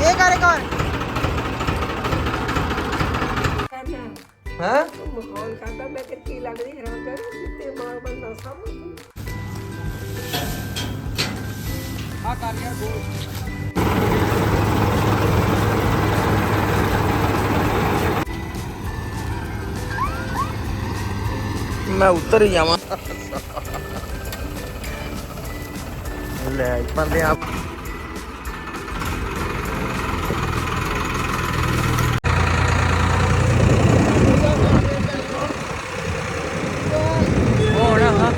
ਇਹ ਕਰੇ ਕੌਣ ਕਰਨਾ ਹਾਂ ਉਹ ਮਾਹੌਲ ਕਰਦਾ ਮੈਂ ਜਾਵਾਂ ਲੈ ਪੰਦੇ ਆਪ ਹੋਣਾ ਹਾਂ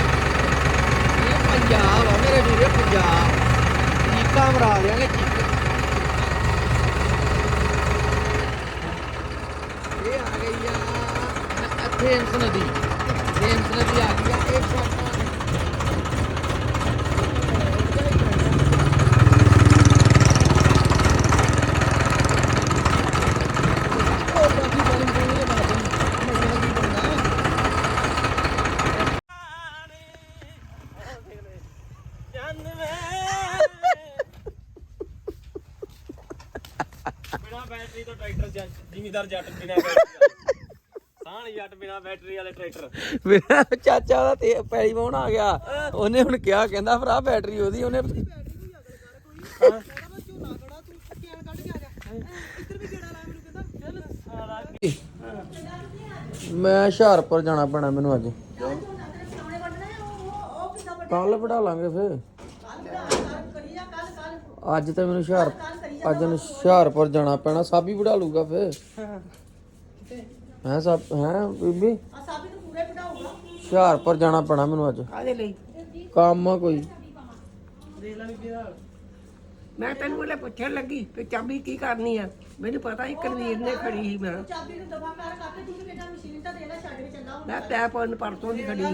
ਇਹ ਪੰਜਾਬ ਆ ਮੇਰੇ ਵੀਰੇ ਪੰਜਾਬ ਚੀਕਾਂ ਮਰਾ ਲਿਆਂਗੇ ਚੀਕਾਂ ਇਹ ਆ ਗਈ ਆ ਥੇਮਸ ਨਦੀ ਥੇਮਸ ਨਦੀ ਆ ਗਈ ਆ ਇਹ ਪਾਪਾ ਬਿਨਾ ਬੈਟਰੀ ਤੋਂ ਟਰੈਕਟਰ ਜ਼ਿਮੀਦਾਰ ਜੱਟ ਬਿਨਾ ਬੈਟਰੀ ਸਾਣ ਜੱਟ ਬਿਨਾ ਬੈਟਰੀ ਵਾਲੇ ਟਰੈਕਟਰ ਮੇਰਾ ਚਾਚਾ ਦਾ ਤੇ ਪੈਲੀ ਵਾਉਣ ਆ ਗਿਆ। ਉਹਨੇ ਹੁਣ ਕਿਹਾ ਕਹਿੰਦਾ ਭਰਾ ਬੈਟਰੀ ਉਹਦੀ ਉਹਨੇ ਮੈਂ ਹੁਸ਼ਿਆਰਪੁਰ ਜਾਣਾ ਪੈਣਾ ਮੈਨੂੰ ਅੱਜ। ਕੱਲ ਵੜਾ ਲਾਂਗੇ ਫੇਰ। ਅੱਜ ਤਾਂ ਮੈਨੂੰ ਹੁਸ਼ਿਆਰ ਅੱਜ ਨੂੰ ਹੁਸ਼ਿਆਰਪੁਰ ਜਾਣਾ ਪੈਣਾ ਸਾਬੀ ਵੜਾ ਲੂਗਾ ਫੇਰ। ਹੈ ਸਭ ਹੈ ਬੀਬੀ? ਹੁਸ਼ਿਆਰਪੁਰ ਜਾਣਾ ਪੈਣਾ ਮੈਨੂੰ ਅੱਜ। ਲਈ? ਕੰਮ ਆ ਕੋਈ। ਮੈਂ ਤੈਨੂੰ ਬੋਲੇ ਪੁੱਛਣ ਲੱਗੀ ਕਿ ਚਾਬੀ ਕੀ ਕਰਨੀ ਆ। ਮੈਨੂੰ ਪਤਾ ਹੀ ਕਨਵੀਰ ਨੇ ਖੜੀ ਸੀ ਮੈਂ। ਚਾਬੀ ਨੂੰ ਦਬਾ ਕਰ ਕਾਪੇ ਤੂੰ ਬੇਟਾ ਮਸ਼ੀਨ ਤਾਂ ਦੇ ਲੈ ਛੱਡ ਕੇ ਚੱਲਾ ਮੈਂ ਪੈਪ ਉਹਨ ਪਰਤੋਂ ਦੀ ਖੜੀ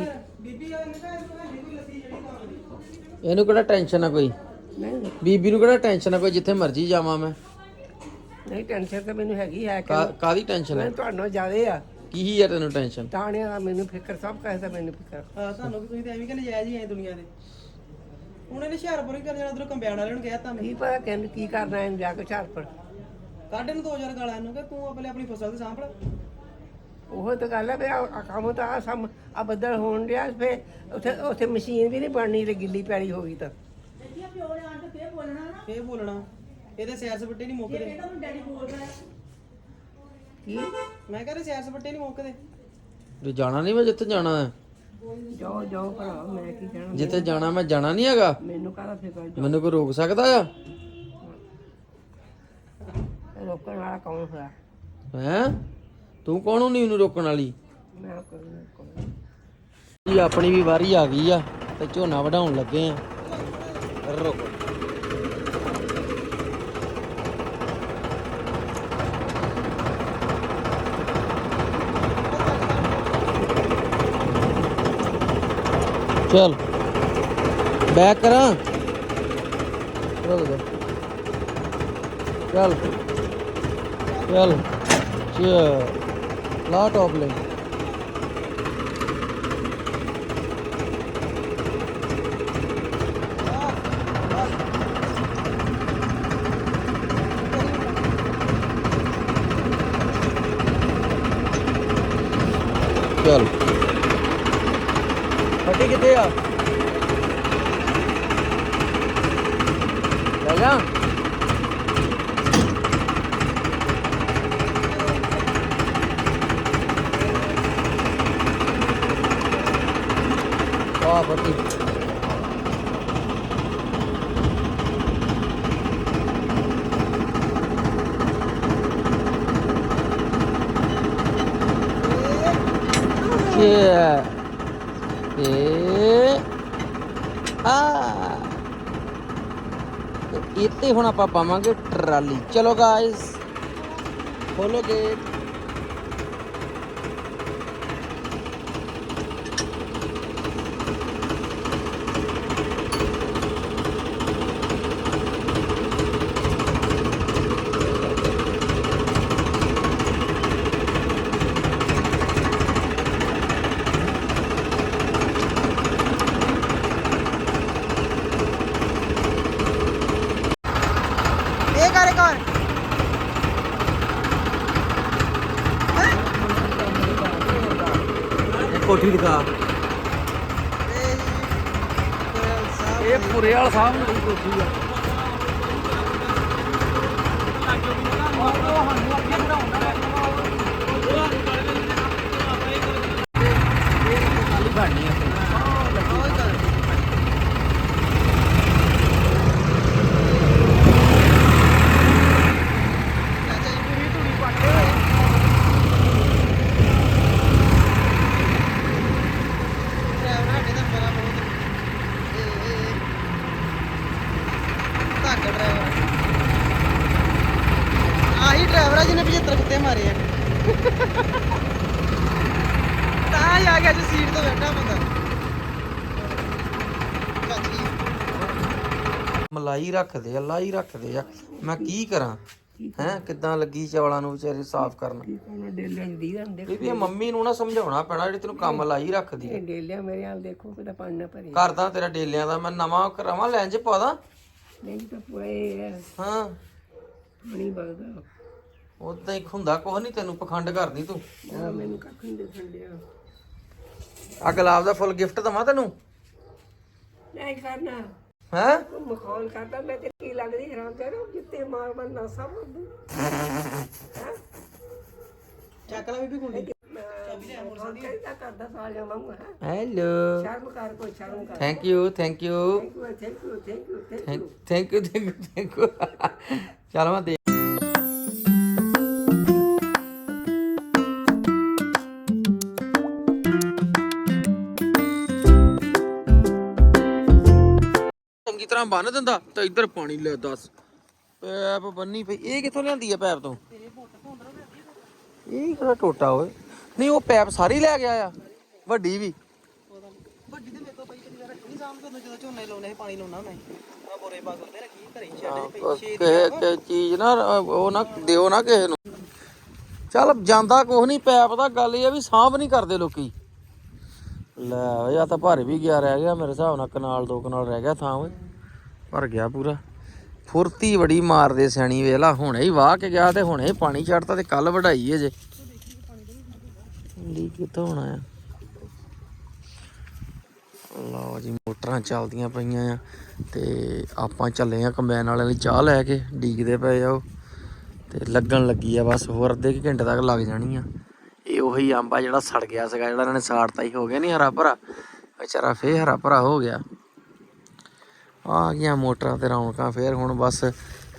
ਇਹਨੂੰ ਕਿਹੜਾ ਟੈਨਸ਼ਨ ਆ ਕੋਈ? ਨਹੀਂ। ਬੀਬੀ ਨੂੰ ਕਿਹੜਾ ਟੈਨਸ਼ਨ ਆ ਕੋਈ ਜਿੱਥੇ ਮਰਜ਼ੀ ਜਾਵਾਂ ਮੈਂ? ਨਹੀਂ ਟੈਨਸ਼ਨ ਤਾਂ ਮੈਨੂੰ ਹੈਗੀ ਹੈ ਕਿ ਕਾ- ਕਾਹਦੀ ਟੈਨਸ਼ਨ ਹੈ ਮੈਂ ਤੁਹਾਨੂੰ ਜ਼ਿਆਦੇ ਆ। ਕੀ ਹੀ ਹੈ ਤੈਨੂੰ ਟੈਨਸ਼ਨ? ਟਾਣਿਆਂ ਦਾ ਮੈਨੂੰ ਫਿਕਰ ਸਭ ਕਹਦਾ ਮੈਨੂੰ ਫਿਕਰ। ਹਾਂ ਤੁਹਾਨੂੰ ਵੀ ਤੁਸੀਂ ਤੇ ਐਵੇਂ ਕਿ ਨਜਾਇਜ਼ ਹੀ ਐ ਦੁਨੀਆ ਦੇ। ਹੁਣ ਇਹਨੇ ਹੁਸ਼ਿਆਰਪੁਰ ਹੀ ਕਰ ਜਾਣਾ ਉਧਰੋਂ ਕੰਬਿਆਣ ਵਾਲੇ ਨੂੰ ਕਹਿਤਾ ਮੈਂ ਕੀ ਪਤਾ ਕਹਿੰਦੇ ਕੀ ਕਰਨਾ ਹੈ ਜਾ ਕੇ ਝਾਰਪੜ ਕੱਢ ਇਹਨੂੰ 2000 ਗਾਲਾਂ ਇਹਨੂੰ ਕਿ ਤੂੰ ਆਪਣੇ ਆਪਣੀ ਫਸਲ ਦੀ ਸਾਂਭ ਲੈ ਉਹ ਤਾਂ ਗੱਲ ਹੈ ਵੀ ਆ ਕੰਮ ਤਾਂ ਆ ਸਮ ਆ ਬੱਦਲ ਹੋਣ ਡਿਆ ਫੇ ਉੱਥੇ ਉੱਥੇ ਮਸ਼ੀਨ ਵੀ ਨਹੀਂ ਬਣਨੀ ਤੇ ਗਿੱਲੀ ਪੈੜੀ ਹੋ ਗਈ ਤਾਂ। ਪਿਓ ਨੇ ਆਣ ਕੇ ਫੇਰ ਬੋਲਣਾ ਨਾ। ਫੇਰ ਬੋਲਣਾ। ਇਹਦੇ ਸੈਰ ਸਪੱਟੇ ਨਹੀਂ ਮੁੱਕਦੇ। ਇਹਦਾ ਹੁਣ ਡੈਡੀ ਬੋਲਦਾ ਹੈ। ਕੀ? ਮੈਂ ਕਹਿੰਦਾ ਸੈਰ ਸਪੱਟੇ ਨਹੀਂ ਮੁੱਕਦੇ। ਜੇ ਜਾਣਾ ਨਹੀਂ ਮੈਂ ਜਿੱਥੇ ਜਾਣਾ ਹੈ। ਜਾਓ ਜਾਓ ਭਰਾ ਮੈਂ ਕੀ ਕਹਿਣਾ? ਜਿੱਥੇ ਜਾਣਾ ਮੈਂ ਜਾਣਾ ਨਹੀਂ ਹੈਗਾ। ਮੈਨੂੰ ਕਾਹਦਾ ਫਿਕਰ? ਜਾ ਮੈਨੂੰ ਕੋਈ ਰੋਕ ਸਕਦਾ ਆ? ਰੋਕਣ ਵਾਲਾ ਕੌਣ ਹੋਇਆ? ਹੈ? ਤੂੰ ਕੌਣ ਹੁੰਨੀ ਉਹਨੂੰ ਰੋਕਣ ਵਾਲੀ? ਮੈਂ ਕੋਈ ਕੋਈ ਜੀ ਆਪਣੀ ਵੀ ਵਾਰੀ ਆ ਗਈ ਆ ਤੇ ਝੋਨਾ ਵਢਾਉਣ ਲੱਗੇ ਆ। ਰੁਕ ਚਲ ਬੈਕ ਕਰਾਂ? ਰੁਕ ਜਾ। ਚੱਲ ਚੱਲ ਚਲ। ਲਾ ਟੌਪ ਲੈ ਚਲ ਫੱਟੀ ਕਿੱਥੇ ਆ ਲੈ ਜਾ ਵਾਹ ਫੱਟੀ Yeah. ਤੇ ਆ ਤੇ ਇੱਥੇ ਹੁਣ ਆਪਾਂ ਪਾਵਾਂਗੇ ਟਰਾਲੀ। ਚਲੋ ਗਾਇਸ ਖੋਲੋ ਗੇਟ ਬੈਟਰੀ ਦਿਖਾ। ਇਹ ਪੁਰੇ ਵਾਲ ਸਾਹਮਣੇ। ਕੋਠੀ ਆ ਡਰਾਈਵਰ ਆ ਜਿਹਨੇ 75 ਕੁੱਤੇ ਮਾਰੇ ਆ। ਤਾਂ ਹੀ ਆ ਗਿਆ ਜੀ ਸੀਟ ਤੇ ਬੈਠਾ ਬੰਦਾ। ਚਾਚੀ ਮਲਾਈ ਰੱਖਦੇ ਆ ਲਾਈ ਰੱਖਦੇ ਆ। ਮੈਂ ਕੀ ਕਰਾਂ? ਹੈ ਕਿੱਦਾਂ ਲੱਗੀ ਚੌਲਾਂ ਨੂੰ ਵਿਚਾਰੇ ਸਾਫ਼ ਕਰਨ? ਉਹਨੇ ਡੇਲਿਆਂ ਦੀ ਦੀ ਹੁੰਦੇ ਬੀਬੀ ਇਹ ਮੰਮੀ ਨੂੰ ਨਾ ਸਮਝਾਉਣਾ ਪੈਣਾ ਜਿਹੜੀ ਤੈਨੂੰ ਕੰਮ ਲਾਈ ਰੱਖਦੀ ਹੈ ਡੇਲਿਆਂ ਮੇਰੇ ਹਾਲ ਦੇਖੋ ਕਿਤਾ ਪਾਣੀ ਨਾ ਭਰੇ। ਕਰਦਾ ਤੇਰਾ ਡੇਲਿਆਂ ਦਾ ਮੈਂ ਨਵਾਂ ਕਰਾਵਾਂ ਲੈਂਜ ਚ ਪਾ ਦਾਂ? ਨਹੀਂ ਤਾਂ ਪੂਰਾ ਇਹ ਹੈ। ਹਾਂ। ਪਾਣੀ ਵਗਦਾ ਉਦਾਂ ਹੀ ਹੁੰਦਾ ਕੁਛ ਨਹੀਂ ਤੈਨੂੰ ਪਖੰਡ ਕਰਦੀ ਤੂੰ। ਮੈਨੂੰ ਕੱਖ ਨਹੀਂ ਦੇਖਣ ਆ? ਗੁਲਾਬ ਦਾ ਫੁੱਲ ਗਿਫਟ ਦਵਾਂ ਤੈਨੂੰ? ਨਹੀਂ ਕਰਨਾ ਹੈ? ਤੂੰ ਮਖੌਲ ਕਰਦਾ ਮੈਂ ਤੇ ਕੀ ਲੱਗਦੀ ਹੈਰਾਨ ਤੇ ਜਿੱਤੇ ਮਾਰ ਮਾਰ ਨਸਾ ਬੰਦੂ ਚੱਕ ਲੈ ਬੀਬੀ ਕੁੰਡੀ। ਕਰਦਾ ਕਰਦਾ ਵਾਂਗੂ ਹੈ? ਹੈਲੋ। ਸ਼ਰਮ ਕਰ ਕੋਈ ਸ਼ਰਮ ਕਰ। Thank you thank you thank you thank you thank you thank you thank you ਚਲ ਦੇ- ਤਰ੍ਹਾਂ ਬੰਨ ਦਿੰਦਾ ਤਾਂ ਇੱਧਰ ਪਾਣੀ ਲੈ ਦੱਸ। ਪੈਪ ਬੰਨੀ ਪਈ। ਇਹ ਕਿੱਥੋਂ ਲਿਆਂਦੀ ਆ ਪੈਪ ਤੋਂ? ਇਹ ਕਿਹੜਾ ਟੋਟਾ ਓਏ? ਨਹੀਂ ਉਹ ਪੈਪ ਸਾਰੀ ਲੈ ਗਿਆ ਆ ਵੱਡੀ ਵੀ। ਵੱਡੀ ਤੇ ਮੇਰੇ ਤੋਂ ਪਈ ਕਦੀ ਰੱਖੀ ਸਾਹਮ ਤੋਂ ਜਦੋਂ ਝੋਨੇ ਲਾਉਣੇ ਸੀ ਪਾਣੀ ਲਾਉਣਾ ਮੈਂ। ਆ ਬੋਰੇ ਪਾ ਕੇ ਰੱਖੀ ਘਰੇ ਹੀ ਛੱਡ ਪਈ ਛੇ ਕਿਸੇ ਕਿਸੇ ਚੀਜ਼ ਨਾ ਉਹ ਨਾ ਦਿਓ ਨਾ ਕਿਸੇ ਨੂੰ। ਚੱਲ ਜਾਂਦਾ ਕੁਛ ਨਹੀਂ ਪੈਪ ਦਾ ਗੱਲ ਇਹ ਆ ਵੀ ਸਾਂਭ ਨਹੀਂ ਕਰਦੇ ਲੋਕੀ। ਲੈ ਆ ਤਾਂ ਭਰ ਵੀ ਗਿਆ ਰਹਿ ਗਿਆ ਮੇਰੇ ਹਿਸਾਬ ਨਾਲ ਕਨਾਲ ਦੋ ਕਨਾਲ ਰਹਿ ਗਿਆ ਥਾਂ ਓਏ। ਭਰ ਗਿਆ ਪੂਰਾ। ਫੁਰਤੀ ਬੜੀ ਮਾਰਦੇ ਸਿਆਣੀ ਵੇਲਾ ਹੁਣੇ ਹੀ ਵਾਹ ਕੇ ਗਿਆ ਤੇ ਹੁਣੇ ਹੀ ਪਾਣੀ ਛੱਡਤਾ ਤੇ ਕੱਲ ਵਢਾਈ ਏ ਜੇ। ਲੀ ਕਿੱਥੋਂ ਹੋਣਾ ਆ? ਲਓ ਜੀ, ਮੋਟਰਾਂ ਚੱਲਦੀਆਂ ਪਈਆਂ ਆ ਤੇ ਆਪਾਂ ਚੱਲੇ ਆ ਕੰਬਾਈਨ ਵਾਲਿਆਂ ਲਈ ਚਾਹ ਲੈ ਕੇ, ਡੀਕਦੇ ਪਏ ਆ ਉਹ। ਤੇ ਲੱਗਣ ਲੱਗੀ ਆ ਬਸ, ਹੋਰ ਅੱਧੇ ਕੁ ਘੰਟੇ ਤੱਕ ਲੱਗ ਜਾਣੀ ਆ। ਇਹ ਉਹੀ ਅੰਬ ਆ ਜਿਹੜਾ ਸੜ ਗਿਆ ਸੀਗਾ, ਜਿਹੜਾ ਇਹਨਾਂ ਨੇ ਸਾੜਤਾ ਹੀ ਹੋ ਗਿਆ ਨਹੀਂ ਹਰਾ ਭਰਾ। ਵਿਚਾਰਾ ਫੇਰ ਹਰਾ ਭਰਾ ਹੋ ਗਿਆ। ਆ ਗਈਆਂ ਮੋਟਰਾਂ ਤੇ ਰੌਣਕਾਂ, ਫੇਰ ਹੁਣ ਬਸ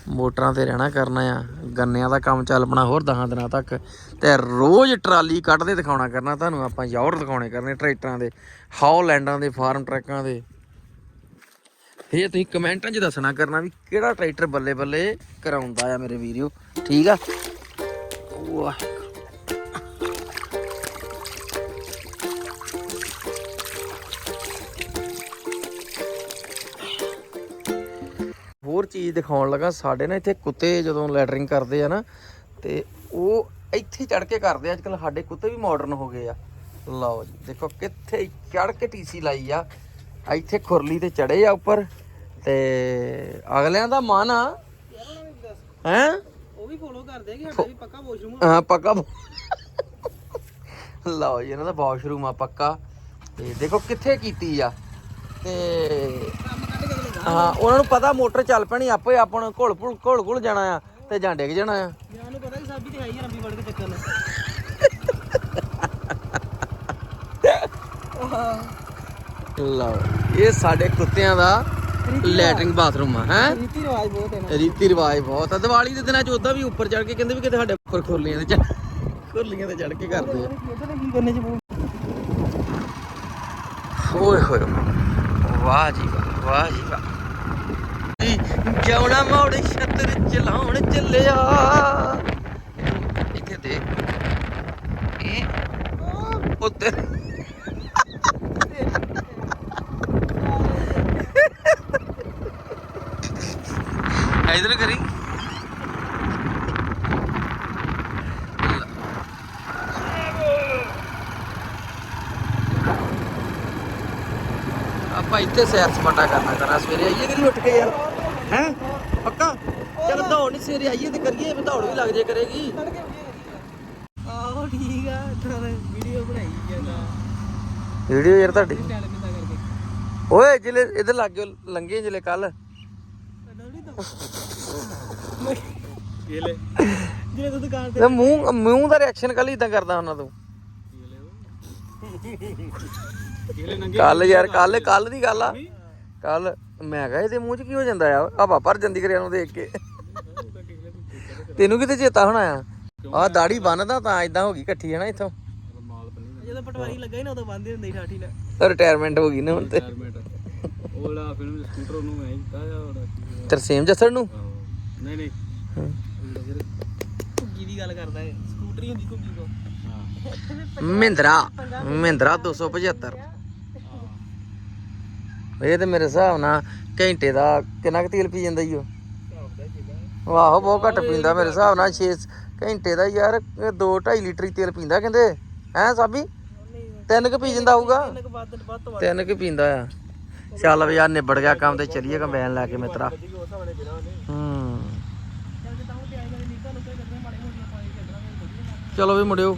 ਮੋਟਰਾਂ ਤੇ ਰਹਿਣਾ ਕਰਨਾ ਆ। ਗੰਨਿਆਂ ਦਾ ਕੰਮ ਚੱਲ ਪਣਾ ਹੋਰ 10 ਦਿਨਾਂ ਤੱਕ। ਤੇ ਰੋਜ਼ ਟਰਾਲੀ ਕੱਢਦੇ ਦਿਖਾਉਣਾ ਕਰਨਾ ਤੁਹਾਨੂੰ, ਆਪਾਂ ਯਾਰ ਦਿਖਾਉਣੇ ਕਰਨੇ ਟਰੈਕਟਰਾਂ ਦੇ, ਹਾਲੈਂਡਾਂ ਦੇ, ਫਾਰਮ ਟਰੱਕਾਂ ਦੇ। ਇਹ ਤੁਸੀਂ ਕਮੈਂਟਾਂ 'ਚ ਦੱਸਣਾ ਕਰਨਾ ਵੀ ਕਿਹੜਾ ਟਰੈਕਟਰ ਬੱਲੇ ਬੱਲੇ ਕਰਾਉਂਦਾ ਆ ਮੇਰੇ ਵੀਰਿਓ, ਠੀਕ ਆ? ਵਾਹ। ਹੋਰ ਚੀਜ਼ ਦਿਖਾਉਣ ਲੱਗਾ। ਸਾਡੇ ਨਾ ਇੱਥੇ ਕੁੱਤੇ ਜਦੋਂ ਲੈਟਰਿੰਗ ਕਰਦੇ ਆ ਨਾ ਤੇ ਉਹ ਇੱਥੇ ਚੜ ਕੇ ਕਰਦੇ ਆ। ਅੱਜਕੱਲ ਸਾਡੇ ਕੁੱਤੇ ਵੀ ਮਾਡਰਨ ਹੋ ਗਏ ਆ। ਲਓ ਜੀ ਦੇਖੋ ਕਿੱਥੇ ਚੜ ਕੇ ਟੀਸੀ ਲਾਈ ਆ। ਇੱਥੇ ਖੁਰਲੀ ਤੇ ਚੜੇ ਆ ਉੱਪਰ। ਤੇ ਅਗਲਿਆਂ ਦਾ ਮਨ ਆ। ਹੈ? ਉਹ ਵੀ ਫੋਲੋ ਕਰਦੇ ਕਿ ਸਾਡਾ ਵੀ ਪੱਕਾ ਵਾਸ਼ਰੂਮ ਹਾਂ ਪੱਕਾ ਲਓ ਜੀ ਇਹਨਾਂ ਦਾ ਵਾਸ਼ਰੂਮ ਆ ਪੱਕਾ। ਤੇ ਦੇਖੋ ਕਿੱਥੇ ਕੀਤੀ ਆ। ਤੇ ਹਾਂ ਉਹਨਾਂ ਨੂੰ ਪਤਾ ਮੋਟਰ ਚੱਲ ਪੈਣੀ ਆਪੇ ਆਪਾਂ ਨੂੰ ਘੁਲ ਘੁਲ ਘੁਲ ਘੁਲ ਜਾਣਾ ਆ ਤੇ ਜਾਂ ਡਿੱਗ ਜਾਣਾ ਆ। ਯਾਰ ਨੂੰ ਪਤਾ ਕਿ ਸਾਬੀ ਤੇ ਆਈ ਰੰਬੀ ਵੜ ਕੇ ਚੱਕਰ ਨੇ ਲਓ ਇਹ ਸਾਡੇ ਕੁੱਤਿਆਂ ਦਾ ਲੈਟਰਿੰਗ ਬਾਥਰੂਮ ਆ ਹੈ? ਰੀਤੀ ਰਿਵਾਜ ਬਹੁਤ ਹੈ ਨਾ ਰੀਤੀ ਰਿਵਾਜ ਬਹੁਤ ਆ। ਦੀਵਾਲੀ ਦੇ ਦਿਨਾਂ ਚ ਉਦਾਂ ਵੀ ਉੱਪਰ ਚੜ ਕੇ ਕਹਿੰਦੇ ਵੀ ਕਿਤੇ ਸਾਡੇ ਉੱਪਰ ਖੁਰਲੀਆਂ ਤੇ ਚੜ ਖੁਰਲੀਆਂ ਤੇ ਚੜ ਕੇ ਕਰਦੇ ਆ। ਕੀ ਕਰਨੇ ਚ ਓਏ ਹੋਏ ਵਾਹ ਜੀ ਵਾਹ ਵਾਹ ਜੀ ਵਾਹ। ਜਾਉਣਾ ਮੋੜ ਛਤਰ ਚਲਾਉਣ ਚੱਲਿਆ। ਇੱਥੇ ਦੇ ਇਹ ਉੱਤੇ ਇਧਰ ਕਰੀ। ਆਪਾਂ ਇੱਥੇ ਸੈਰ ਸਪਾਟਾ ਕਰਨਾ ਕਰਨਾ ਸਵੇਰੇ ਆਈਏ ਕਿ ਉੱਠ ਕੇ ਯਾਰ? ਹੈ? ਪੱਕਾ? ਚਲ ਦੌੜ ਨਹੀਂ ਸਵੇਰੇ ਆਈਏ ਤੇ ਕਰੀਏ ਵੀ ਦੌੜ ਵੀ ਲੱਗ ਜੇ ਕਰੇਗੀ। ਆਹੋ ਠੀਕ ਆ ਤਰ ਵੀਡੀਓ ਬਣਾਈ ਜਾਂਦਾ ਵੀਡੀਓ ਯਾਰ ਤੁਹਾਡੀ। ਓਏ ਜਿਲੇ ਇਧਰ ਲੱਗ ਗਏ ਲੰਗੇ ਜਿਲੇ ਕੱਲ। ਕੇਲੇ ਜਿਹੜੇ ਤੂੰ ਦੁਕਾਨ ਤੇ ਮੂੰਹ ਮੂੰਹ ਦਾ ਰਿਐਕਸ਼ਨ ਕੱਲ ਇਦਾਂ ਕਰਦਾ ਉਹਨਾਂ ਤੂੰ। ਕੱਲ ਯਾਰ ਕੱਲ ਕੱਲ ਦੀ ਗੱਲ ਆ। ਕੱਲ ਮੈਂ ਕਿਹਾ ਇਹਦੇ ਮੂੰਹ 'ਚ ਕੀ ਹੋ ਜਾਂਦਾ ਆ? ਹਵਾ ਭਰ ਜਾਂਦੀ ਕਰਿਆ ਨੂੰ ਦੇਖ ਕੇ। ਤੈਨੂੰ ਕਿਤੇ ਚੇਤਾ ਹੋਣਾ ਆ? ਆ ਦਾੜੀ ਬੰਨਦਾ ਤਾਂ ਇਦਾਂ ਹੋ ਗਈ ਇਕੱਠੀ ਹੈ ਨਾ ਇੱਥੋਂ। ਜਦੋਂ ਪਟਵਾਰੀ ਲੱਗਾ ਹੀ ਨਾ ਉਦੋਂ ਬੰਦੇ ਹੁੰਦੇ ਸੀ ਠਾਠੀ ਨਾਲ। ਰਿਟਾਇਰਮੈਂਟ ਹੋ ਗਈ ਨਾ ਹੁਣ ਤੇ। ਉਹਲਾ ਫਿਲਮ ਸਕੂਟਰ ਨੂੰ ਮੈਂ ਦਿੱਤਾ ਆ ਉਹਦਾ ਤਰਸੇਮ ਜੱਸੜ ਨੂੰ? ਨਹੀਂ ਨਹੀਂ। ਘੁੱਗੀ ਦੀ ਗੱਲ ਕਰਦਾ ਹੈ ਸਕੂਟਰੀ ਹੁੰਦੀ ਘੁੱਗੀ ਕੋ ਮਹਿੰਦਰਾ ਮਹਿੰਦਰਾ 275 ਇਹ ਤੇ ਮੇਰੇ ਹਿਸਾਬ ਨਾਲ ਘੰਟੇ ਦਾ ਕਿੰਨਾ ਕੁ ਤੇਲ ਪੀ ਜਾਂਦਾ ਈ ਉਹ ਆਹੋ ਬਹੁਤ ਘੱਟ ਪੀਂਦਾ ਮੇਰੇ ਹਿਸਾਬ ਨਾਲ 6 ਘੰਟੇ ਦਾ ਯਾਰ 2 2.5 ਲੀਟਰ ਹੀ ਤੇਲ ਪੀਂਦਾ ਕਹਿੰਦੇ। ਹੈਂ ਸਾਬੀ? ਤਿੰਨ ਕੁ ਪੀ ਜਾਂਦਾ ਹੋਊਗਾ? ਤਿੰਨ ਕੁ ਪੀਂਦਾ ਆ। ਚੱਲ ਵੀ ਯਾਰ ਨਿਬੜ ਗਿਆ ਕੰਮ ਤੇ ਚੱਲੀਏ ਕੰਬਾਈਨ ਲੈ ਕੇ ਮਿੱਤਰਾ। ਹੂੰ। ਚਲੋ ਵੀ ਮੁੜਿਓ।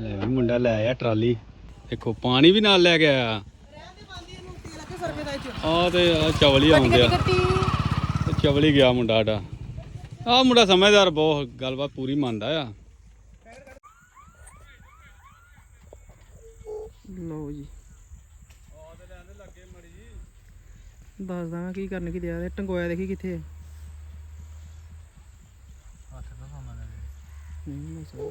ਲੈ ਵੀ ਮੁੰਡਾ ਲੈ ਆਇਆ ਟਰਾਲੀ। ਦੇਖੋ ਪਾਣੀ ਵੀ ਨਾਲ ਲੈ ਕੇ ਆਇਆ। ਆ ਤੇ ਆ ਚਵਲ ਹੀ ਆਉਂਦੇ ਆ ਤੇ ਚਵਲ ਹੀ ਗਿਆ ਮੁੰਡਾ ਸਾਡਾ। ਆ ਮੁੰਡਾ ਸਮਝਦਾਰ ਬਹੁਤ ਗੱਲਬਾਤ ਪੂਰੀ ਮੰਨਦਾ ਆ। ਲਓ ਜੀ। ਦੱਸ ਦਾਂ ਕੀ ਕਰਨ ਕੀ ਦਿਆ ਤੇ ਟੰਗੋਇਆ ਦੇਖੀ ਕਿੱਥੇ ਹੈ ਨਹੀਂ ਮੈਂ ਸੋ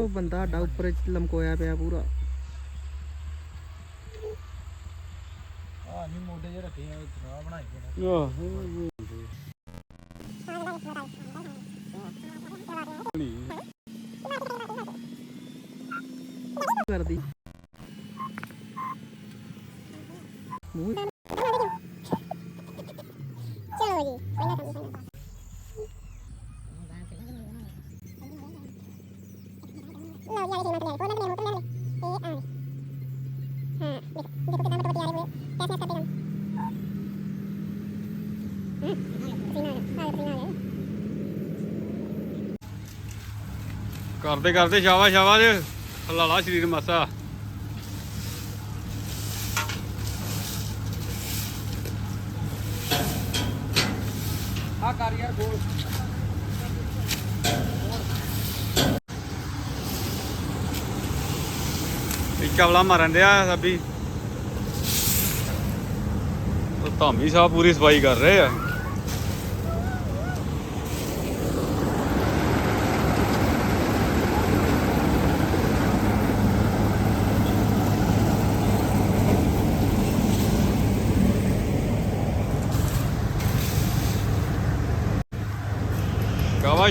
ਉਹ ਬੰਦਾ ਸਾਡਾ ਉੱਪਰ ਲਮਕੋਇਆ ਪਿਆ ਪੂਰਾ। ਕਰਦੀ। ਮੂੰਹ ਕਰਦੇ ਕਰਦੇ ਸ਼ਾਬਾਸ਼ ਸ਼ਾਬਾਸ਼ ਹਲਾਲਾ ਸਰੀਰ ਮਾਸਾ। ਆ ਕਰ ਯਾਰ ਗੋਲ। ਮਾਰਨ ਸਭੀ ਉਹ ਧਾਮੀ ਸਾਹਿਬ ਪੂਰੀ ਸਫ਼ਾਈ ਕਰ ਰਹੇ ਆ।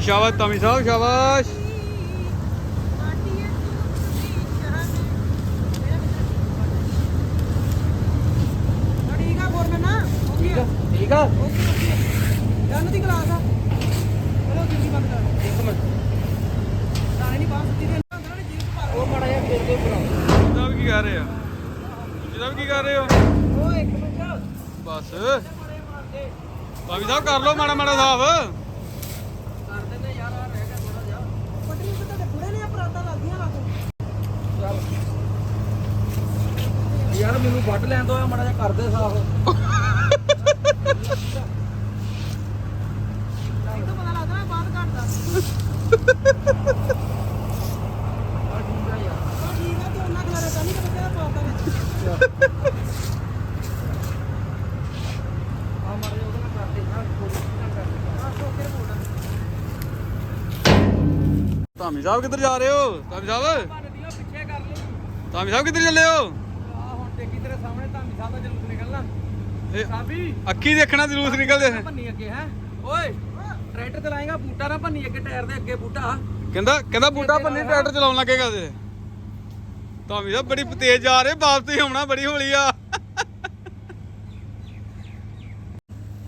ਸ਼ਾਬਾਸ਼ ਸ਼ਾਬਾਸ਼ ਧਾਮੀ ਸਾਹਿਬ ਸ਼ਾਬਾਸ਼। ਮੈਨੂੰ ਵੱਢ ਲੈਣ ਦੋ ਮਾੜਾ ਜਿਹਾ ਕਰਦੇ ਸਾਫ਼ ਧਾਮੀ ਸਾਹਿਬ ਕਿੱਧਰ ਜਾ ਰਹੇ ਹੋ? ਧਾਮੀ ਸਾਹਿਬ? ਧਾਮੀ ਸਾਹਿਬ ਕਿੱਧਰ ਚੱਲੇ ਹੋ? ਸਾਬੀ। ਅੱਖੀ ਦੇਖਣਾ ਜਲੂਸ ਨਿਕਲਦੇ ਭੰਨੀ ਅੱਗੇ ਹੈ? ਓਏ ਟਰੈਕਟਰ ਚਲਾਏਗਾ ਬੂਟਾ ਨਾ ਭੰਨੀ ਅੱਗੇ ਟਾਇਰ ਦੇ ਅੱਗੇ ਬੂਟਾ। ਕਹਿੰਦਾ ਕਹਿੰਦਾ ਬੂਟਾ ਪੰਨੀ ਟਰੈਕਟਰ ਚਲਾਉਣ ਲੱਗੇਗਾ ਤੇ ਧਾਮੀ ਸਾਹਿਬ ਬੜੀ ਤੇਜ਼ ਜਾ ਰਹੇ ਵਾਪਸ ਹੀ ਆਉਣਾ ਬੜੀ ਹੌਲੀ ਆ।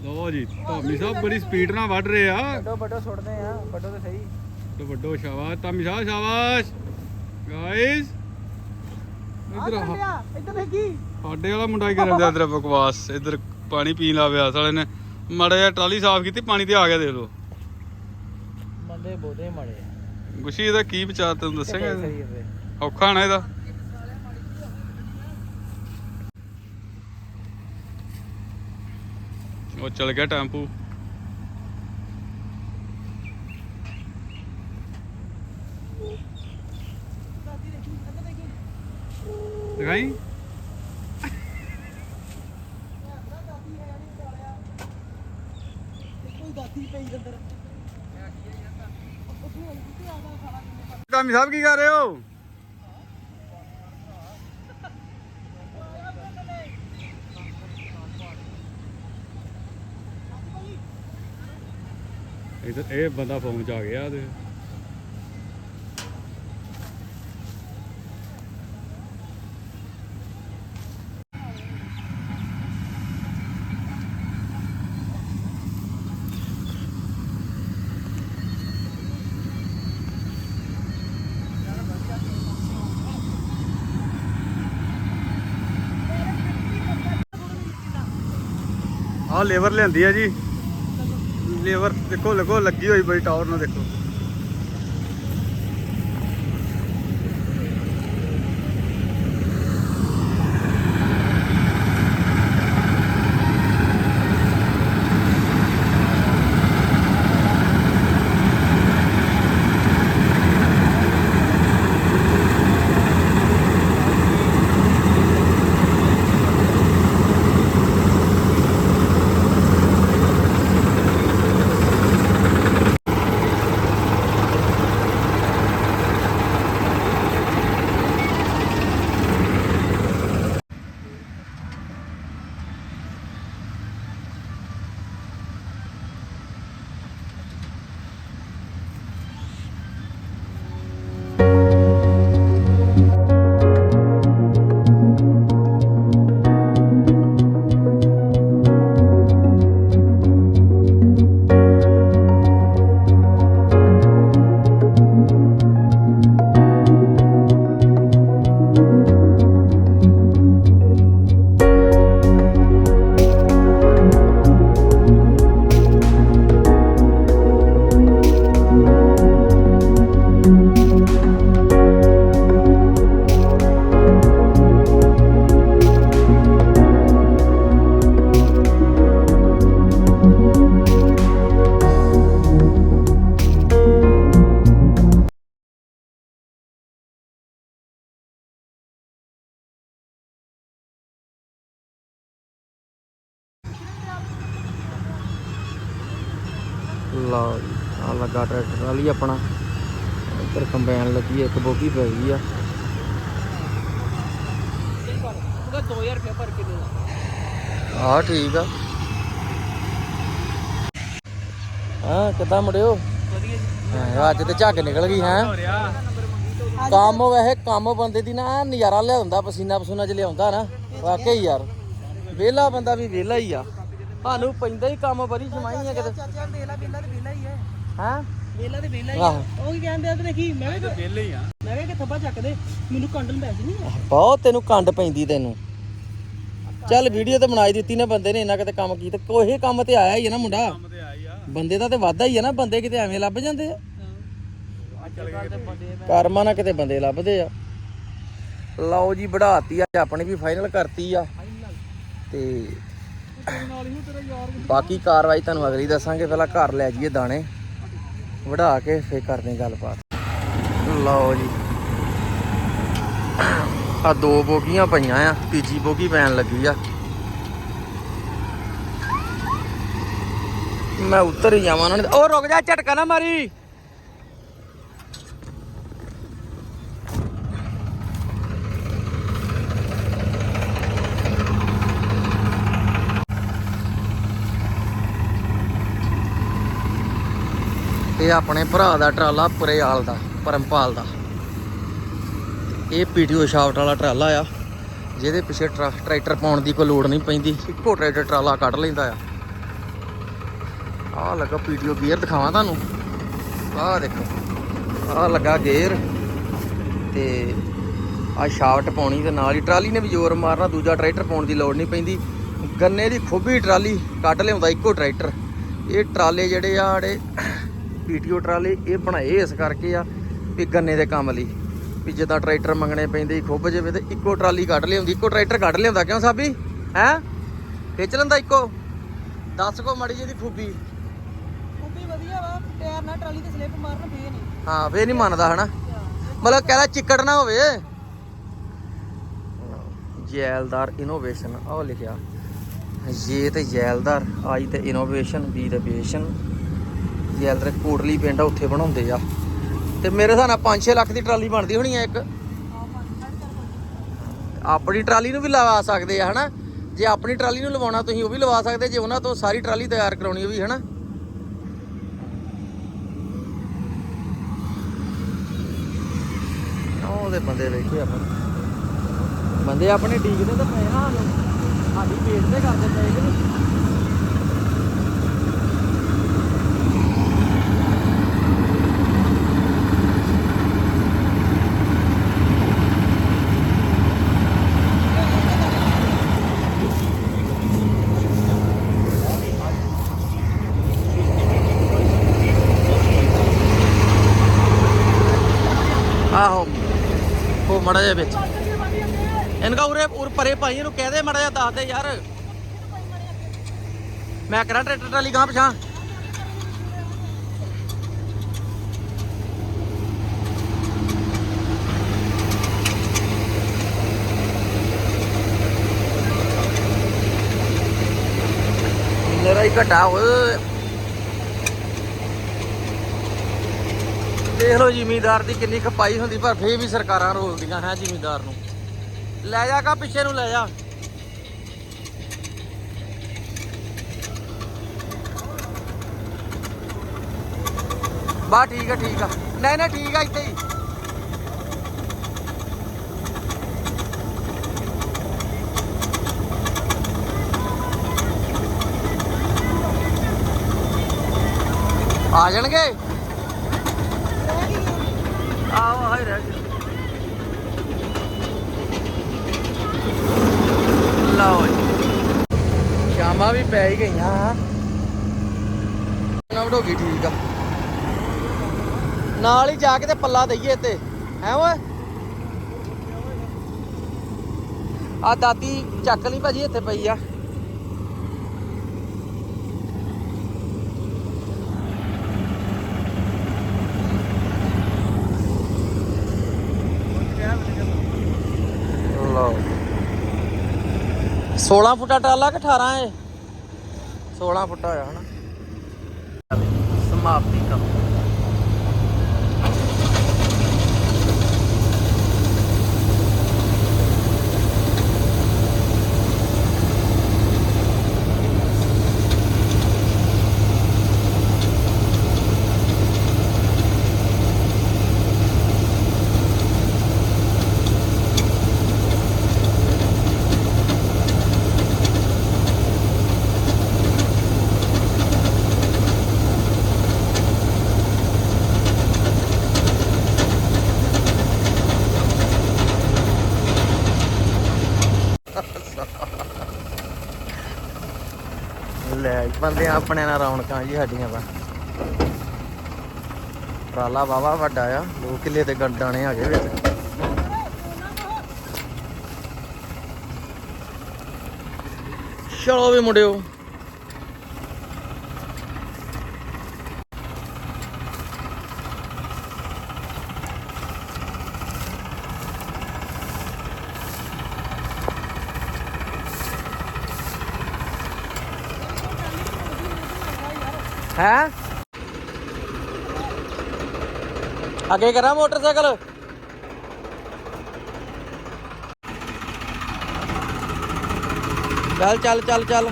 ਲੋ ਜੀ ਧਾਮੀ ਸਾਹਿਬ ਬੜੀ ਸਪੀਡ ਨਾਲ ਵੱਢ ਰਹੇ ਆ। ਵੱਡੋ ਵੱਡੋ ਸੁੱਟਦੇ ਆ ਵੱਡੋ ਤੇ ਸਹੀ। ਤੇ ਵੱਡੋ ਸ਼ਾਬਾਸ਼ ਧਾਮੀ ਸਾਹਿਬ ਸ਼ਾਬਾਸ਼। ਗਾਇਸ ਇਧਰ ਆ ਇੱਧਰ ਦੇਖੀ। ਸਾਡੇ ਵਾਲਾ ਮੁੰਡਾ ਕੀ ਕਰਨ ਦਿਆ ਇਧਰ ਬਕਵਾਸ ਇਧਰ ਪਾਣੀ ਪੀਣ ਲਾ ਪਿਆ ਸਾਲੇ ਨੇ। ਮਾੜਾ ਜਿਹਾ ਟਰਾਲੀ ਸਾਫ਼ ਕੀਤੀ ਪਾਣੀ ਤੇ ਆ ਗਿਆ ਦੇਖ ਲਓ। ਬੰਦੇ ਬੋਦੇ ਮਾੜੇ ਗੁੱਸ਼ੀ ਇਹਦਾ ਕੀ ਵਿਚਾਰ ਤੈਨੂੰ ਦੱਸੇਗਾ? ਔਖਾ ਨਾ ਇਹਦਾ। ਉਹ ਚਲ ਗਿਆ ਟੈਂਪੂ। ਦਿਖਾਈ? ਕਾਮੀ ਸਾਹਿਬ ਕੀ ਕਰ ਰਹੇ ਹੋ? ਇਧਰ ਇਹ ਬੰਦਾ ਫੋਨ ਚ ਆ ਗਿਆ ਤੇ। ਆਹ ਲੇਬਰ ਲਿਆਂਦੀ ਆ ਜੀ। ਲੇਬਰ ਦੇਖੋ ਲੱਗੋ ਲੱਗੀ ਹੋਈ ਬੜੀ ਟਾਵਰ ਨੂੰ ਦੇਖੋ। ਵਾਲੀ ਆਪਣਾ। ਇੱਧਰ ਕੰਬਾਈਨ ਲੱਗੀ ਇੱਕ ਬੋਗੀ ਪੈ ਗਈ ਆ। ਉਹਦਾ 2000 ਰੁਪਏ ਭਰ ਕੇ ਦੇ ਆ ਠੀਕ ਆ। ਹਾਂ ਕਿੱਦਾਂ ਮੁੜਿਓ ਵਧੀਆ ਜੀ ਅੱਜ ਤੇ ਝੱਗ ਨਿਕਲ ਗਈ ਹੈ। ਕੰਮ ਵੈਸੇ ਕੰਮ ਬੰਦੇ ਦੀ ਨਾ ਨਜ਼ਾਰਾ ਲਿਆਉਂਦਾ ਪਸੀਨਾ ਪਸੂਨਾ ਚ ਲਿਆਉਂਦਾ ਨਾ। ਵਾਕਈ ਯਾਰ ਵਿਹਲਾ ਬੰਦਾ ਵੀ ਵਿਹਲਾ ਹੀ ਆ। ਸਾਨੂੰ ਪੈਂਦਾ ਹੀ ਕੰਮ ਬੜੀ ਜਮਾਈ ਆ ਕਿਤੇ। ਚਾਚਾ ਵੇਲਾ ਵੇਲਾ ਤੇ ਵੇਲਾ ਹੀ ਹੈ ਹਾਂ? ਵੇਲਾ ਤੇ ਵੇਲਾ ਹੀ ਆਹੋ। ਹੈ ਉਹ ਕੀ ਕਹਿੰਦੇ ਆ ਤੇ ਦੇਖੀ ਮੈਂ ਵੀ ਵਿਹਲੇ ਹੀ ਆ। ਮੈਂ ਕਿਹਾ ਕਿ ਥੱਬਾ ਚੱਕ ਦੇ ਮੈਨੂੰ ਕੰਡਲ ਪੈ ਜਣੀ ਬਹੁਤ ਤੈਨੂੰ ਕੰਡ ਪੈਂਦੀ ਤੈਨੂੰ। ਚੱਲ ਵੀਡੀਓ ਤੇ ਬਣਾਈ ਦਿੱਤੀ ਨਾ ਬੰਦੇ ਨੇ ਇੰਨਾ ਕਿਤੇ ਕੰਮ ਕੀਤਾ। ਕੋਹੇ ਕੰਮ ਤੇ ਆਇਆ ਹੀ ਆ ਨਾ ਮੁੰਡਾ। ਤੇ ਆਈ ਆ। ਬੰਦੇ ਦਾ ਤੇ ਵਾਧਾ ਹੀ ਆ ਨਾ ਬੰਦੇ ਕਿਤੇ ਐਵੇਂ ਲੱਭ ਜਾਂਦੇ ਆ। ਕਰਮਾਂ ਨਾਲ ਕਿਤੇ ਬੰਦੇ ਲੱਭਦੇ ਆ। ਲਓ ਜੀ ਵਧਾਤੀ ਆ ਆਪਣੀ ਵੀ ਫਾਈਨਲ ਕਰਤੀ ਆ। ਤੇ ਬਾਕੀ ਕਾਰਵਾਈ ਤੁਹਾਨੂੰ ਅਗਲੀ ਦੱਸਾਂਗੇ ਪਹਿਲਾਂ ਘਰ ਲੈ ਜਾਈਏ ਦਾਣੇ। ਵਢਾ ਕੇ ਫੇਰ ਕਰਦੇ ਗੱਲਬਾਤ। ਲਓ ਜੀ। ਆ ਦੋ ਬੋਗੀਆਂ ਪਈਆਂ ਆ, ਤੀਜੀ ਬੋਗੀ ਪੈਣ ਲੱਗੀ ਆ। ਮੈਂ ਉੱਤਰ ਹੀ ਜਾਵਾਂ ਉਹਨਾਂ ਨੇ ਉਹ ਰੁਕ ਜਾ, ਝਟਕਾ ਨਾ ਮਾਰੀ। ਤੇ ਆਪਣੇ ਭਰਾ ਦਾ ਟਰਾਲਾ, ਪੁਰੇਆਲ ਦਾ, ਪਰਮਪਾਲ ਦਾ। ਇਹ ਪੀਟੀਓ ਸ਼ਾਫਟ ਵਾਲਾ ਟਰਾਲਾ ਆ, ਜਿਹਦੇ ਪਿੱਛੇ ਟਰੈਕਟਰ ਪਾਉਣ ਦੀ ਕੋਈ ਲੋੜ ਨਹੀਂ ਪੈਂਦੀ। ਇੱਕੋ ਟਰੈਕਟਰ ਟਰਾਲਾ ਕੱਢ ਲੈਂਦਾ ਆ। ਆਹ ਲੱਗਾ ਪੀਟੀਓ ਗੇਅਰ, ਦਿਖਾਵਾਂ ਤੁਹਾਨੂੰ? ਆਹ ਦੇਖੋ, ਆਹ ਲੱਗਾ ਗੇਅਰ। ਤੇ ਆ ਸ਼ਾਫਟ ਪਾਉਣੀ ਤੇ ਨਾਲ ਹੀ ਟਰਾਲੀ ਨੇ ਵੀ ਜ਼ੋਰ ਮਾਰਨਾ, ਦੂਜਾ ਟਰੈਕਟਰ ਪਾਉਣ ਦੀ ਲੋੜ ਨਹੀਂ ਪੈਂਦੀ। ਗੰਨੇ ਦੀ ਖੁੱਬੀ ਟਰਾਲੀ ਕੱਢ ਲਿਆਉਂਦਾ ਇੱਕੋ ਟਰੈਕਟਰ। ਇਹ ਟਰਾਲੇ ਜਿਹੜੇ ਆ, ਜਿਹੜੇ ਪੀਟੀਓ ਟਰਾਲੇ ਇਹ ਬਣਾਏ ਇਸ ਕਰਕੇ ਆ ਵੀ ਗੰਨੇ ਦੇ ਕੰਮ ਲਈ। ਵੀ ਜਿੱਦਾਂ ਟਰੈਕਟਰ ਮੰਗਣੇ ਪੈਂਦੇ ਖੁੱਬ ਜਾਵੇ ਤੇ ਇੱਕੋ ਟਰਾਲੀ ਕੱਢ ਲਿਆਉਂਦੀ ਇੱਕੋ ਟਰੈਕਟਰ ਕੱਢ ਲਿਆਉਂਦਾ ਕਿਉਂ ਸਾਬੀ? ਹੈ? ਖਿੱਚ ਲੈਂਦਾ ਇੱਕੋ। ਦੱਸ ਕੋ ਮੜੀ ਜਿਹੀ ਖੂਬੀ ਖੂਬੀ ਵਧੀਆ ਵਾ ਟਾਇਰ ਨਾਲ ਟਰਾਲੀ ਤੇ ਸਲਿੱਪ ਮਾਰਨ ਫੇ ਨਹੀਂ ਹਾਂ ਫੇਰ ਨਹੀਂ ਮੰਨਦਾ ਹਨਾ। ਮਤਲਬ ਕਹਿੰਦਾ ਚਿੱਕੜ ਨਾ ਹੋਵੇ। ਜੈਲਦਾਰ ਇਨੋਵੇਸ਼ਨ ਆਹ ਲਿਖਿਆ। ਜੇ ਤੇ ਜੈਲਦਾਰ ਆਈ ਤੇ ਇਨੋਵੇਸ਼ਨ ਬੀ ਤੇ ਬੇਸ਼ਨ ਜੈਲਦਾਰ ਕੋਟਲੀ ਪਿੰਡ ਆ, ਉੱਥੇ ਬਣਾਉਂਦੇ ਆ। ਤੇ ਮੇਰੇ ਹਿਸਾਬ ਨਾਲ 5-6 ਲੱਖ ਦੀ ਟਰਾਲੀ ਬਣਦੀ ਹੋਣੀ ਆ ਇੱਕ। ਆਪਣੀ ਟਰਾਲੀ ਨੂੰ ਵੀ ਲਵਾ ਸਕਦੇ ਆ, ਹਨਾ? ਜੇ ਆਪਣੀ ਟਰਾਲੀ ਨੂੰ ਲਵਾਉਣਾ, ਤੁਸੀਂ ਉਹ ਵੀ ਲਵਾ ਸਕਦੇ, ਜੇ ਉਹਨਾਂ ਤੋਂ ਸਾਰੀ ਟਰਾਲੀ ਤਿਆਰ ਕਰਾਉਣੀ ਹੋਈ ਹਨਾ? ਉਹਦੇ ਬੰਦੇ ਵੇਖੇ ਆਪਾਂ। ਬੰਦੇ ਆਪਣੇ ਡੀਕਦੇ ਤਾਂ ਪਏ ਹਾਂ ਸਾਡੀ ਵੇਟ ਤੇ ਕਰਦੇ ਪਏ ਕਿ ਨਹੀਂ ਆਹੋ ਉਹ ਮੜਾ ਜਿਹਾ ਵਿੱਚ। ਇਨਕਾ ਉਰੇ, ਉਰ ਪਰੇ ਭਾਈ, ਇਹਨੂੰ ਕਹਿ ਦੇ ਮੜਾ ਜਿਹਾ, ਦੱਸ ਦੇ ਯਾਰ। ਮੈਂ ਕਰਾਂ ਟਰੈਕਟਰ ਟਰਾਲੀ ਗਾਂ ਪਛਾਂ ਮੇਰਾ ਹੀ ਘਟਾ, ਓਏ। ਦੇਖ ਲਓ ਜ਼ਿਮੀਦਾਰ ਦੀ ਕਿੰਨੀ ਖਪਾਈ ਹੁੰਦੀ, ਪਰ ਫੇਰ ਵੀ ਸਰਕਾਰਾਂ ਰੋਲਦੀਆਂ ਹੈ ਜ਼ਿਮੀਦਾਰ ਨੂੰ। ਲੈ ਜਾ ਕਾ ਪਿੱਛੇ ਨੂੰ ਲੈ ਜਾ। ਬਾ ਠੀਕ ਆ ਠੀਕ ਆ। ਨਹੀਂ ਨਹੀਂ, ਠੀਕ ਆ ਇੱਥੇ ਹੀ। ਆ ਜਾਣਗੇ? ਆਓ ਹਾਈ ਰਹਿ ਗਏ। ਲਓ ਜੀ। ਸ਼ਾਮਾਂ ਵੀ ਪੈ ਹੀ ਗਈਆਂ। ਨਾ ਵਡੋਗੀ ਠੀਕ ਆ। ਨਾਲ ਹੀ ਜਾ ਕੇ ਤੇ ਪੱਲਾ ਦਈਏ ਤੇ ਹੈ ਓਏ? ਆ ਦਾਤੀ ਚੱਕ ਲਈ ਭਾਜੀ, ਇੱਥੇ ਪਈ ਆ ਲਓ 16 ਫੁੱਟਾ ਟਰਾਲਾ ਕਿ 18 ਹੈ 16 ਫੁੱਟਾ ਹੋਇਆ ਹਨਾ। ਸਮਾਪਤੀ ਕੰਮ ਲੈ ਬੰਦੇ ਆਪਣੇ ਨਾਲ ਰੌਣਕਾਂ ਜੀ ਸਾਡੀਆਂ ਤਾਂ। ਟਰਾਲਾ ਵਾਵਾ ਵੱਡਾ ਆ 2 ਕਿੱਲੇ ਤੇ ਗੰਡਾਣੇ ਹੈਗੇ ਵਿੱਚ। ਚਲੋ ਵੀ ਮੁੰਡਿਓ ਹੈ? ਅੱਗੇ ਕਰਾਂ ਮੋਟਰਸਾਈਕਲ? ਚੱਲ ਚੱਲ ਚੱਲ ਚੱਲ।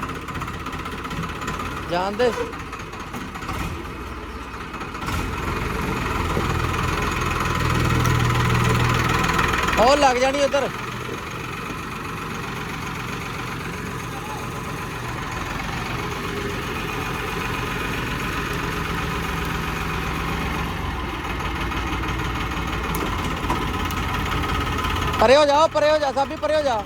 ਜਾਣਦੇ ਹੋਰ ਲੱਗ ਜਾਣੀ ਉਧਰ। ਪਰੇ ਹੋ ਜਾਓ ਪਰੇ ਹੋ ਜਾ ਸਾਬੀ ਪਰੇ ਹੋ ਜਾ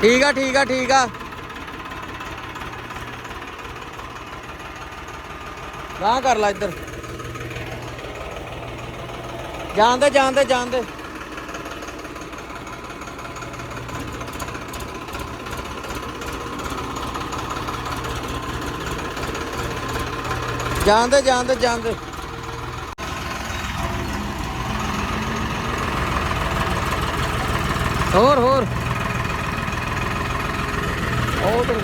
ਠੀਕ ਆ ਠੀਕ ਆ ਠੀਕ ਆ ਗਾਂ ਕਰ ਲੈ ਇੱਧਰ ਜਾਣ ਦੇ ਜਾਣ ਦੇ ਜਾਣ ਦੇ ਜਾਣ ਦੇ ਜਾਣ ਦੇ ਜਾਣ ਦੇ ਹੋਰ ਹੋਰ। ਉਹ ਤੇ